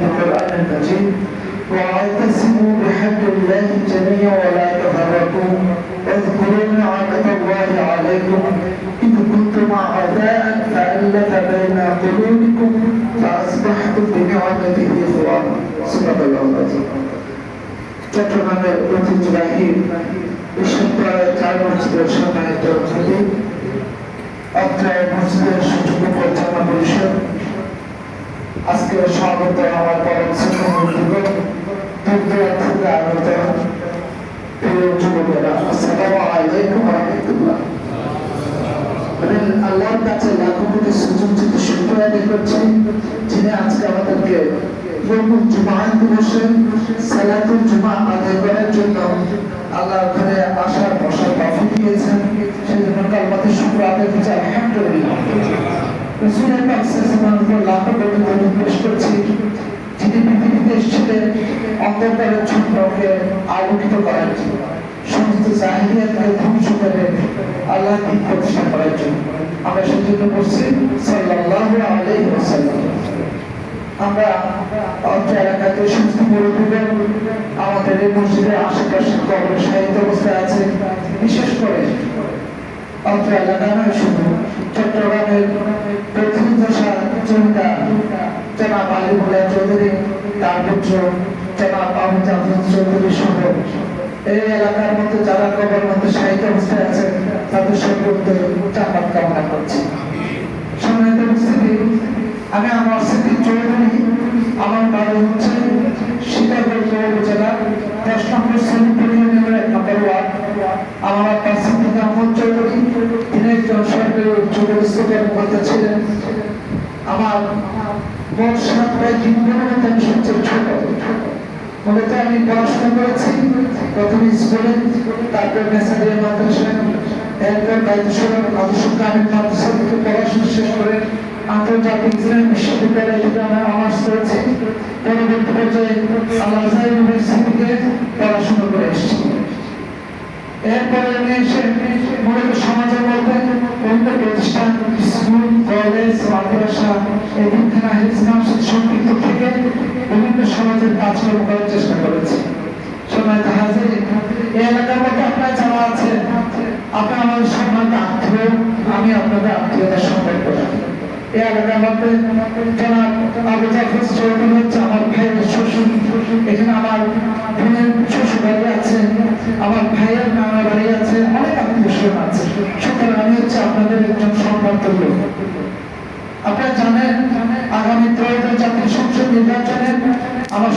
القرآن المجيد واعتصموا بحبل الله جميعا ولا تفرقوا واذكروا نعمة الله عليكم إذ كنتم أعداء فألف بين قلوبكم فأصبحتم بنعمته إخوانا صدق الله العظيم চট্টগ্রামের ঐতিহ্যবাহী বিশ্ববিদ্যালয়ের চার মসজিদের সম্মানিত অতিথি অত্র মসজিদের সুযোগ্য পরিচালনা পরিষদ আজকে স্বাগত আমার পরম শ্রদ্ধা দূর থেকে আগত প্রিয় যুবকেরা, আসসালামু আলাইকুম আল্লাহর কাছে লাখো কোটি সুযোজিত শুক্র আদায় করছি, যিনি আজকে আমাদেরকে ইয়ামুল জুমআ দিবসে সালাতুল জুমআ আদায় করার জন্য আল্লাহ ওখানে আসার বসার তৌফিক দিয়েছেন সেই জন্য কালমাতে শুক্র আদায় করছি আলহামদুলিল্লাহ রসুলের আলাইহি ওয়াসাল্লাম লাখো কোটি ধন্যবাদ পেশ করছি। যিনি পৃথিবীতে এসেছিলেন অন্ধকারের চন্দ্রকে আলোকিত করার জন্য, সমস্ত জাহিলিয়াতকে ধ্বংস করে আল্লাহ দিন প্রতিষ্ঠা করার জন্য। আমরা সেজন্য বলছি, সাল্লাল্লাহু আলাইহি ওয়াসাল্লাম। আমরা এলাকাতে আমাদের এই মসজিদের আশেপাশে কবর সাহিত্য অবস্থায় আছে। বিশেষ করে অত্র এলাকা নয় শুধু চট্টগ্রামের প্রথম দশা জমিদার জনাব আলী ভুলা চৌধুরী তার পুত্র জনাব আবু জাফর চৌধুরী এই এলাকার মধ্যে যারা কবর মধ্যে সাহিত্য অবস্থায় আছে তাদের সকলকে জান্নাত কামনা করছি সম্মানিত উপস্থিতি আমি আমার স্মৃতি চৌধুরী আমার বাড়ি হচ্ছে সীতাগড় উপজেলা দশ নম্বর শ্রমিক ইউনিয়নের এক আমার মোট সাত ভাই তিন বোনের মধ্যে সবচেয়ে ছোট মূলত আমি পড়াশোনা করেছি প্রথমে স্কুলে, তারপর মেসারিয়া মাদ্রাসায় এরপর বাইতুসর আদর্শ গ্রামীণ মাদ্রাসা থেকে পড়াশোনা শেষ করে আন্তর্জাতিক ইসলাম বিশ্ববিদ্যালয় আমি অনার্স করেছি। পরবর্তী পর্যায়ে আল আজহার ইউনিভার্সিটিতে পড়াশোনা করে এসেছি। এরপরে আমি এসে মূলত সমাজের মধ্যে অন্য প্রতিষ্ঠান স্কুল কলেজ মাদ্রাসা এদিকখানা ইসলামের সাথে সম্পৃক্ত থেকে বিভিন্ন সমাজের কাজকর্ম করার চেষ্টা করেছি সময় হাজির এই এলাকার মধ্যে আপনার জানা আছে আপনি আমাদের সম্মানিত আত্মীয়, আমি আপনাদের আত্মীয়তার সম্পর্ক রাখি এই এলাকার হচ্ছে আমার ভাইয়ের শ্বশুর এখানে আমার বোনের শ্বশুর বাড়ি আছে আমার ভাইয়ের আছে, অনেক আত্মীয় আছে। সুতরাং আমি হচ্ছে আপনাদের একজন লোক আপনারা জানেন, আগামী ত্রয়োদশ জাতীয় সংসদ নির্বাচনে আমার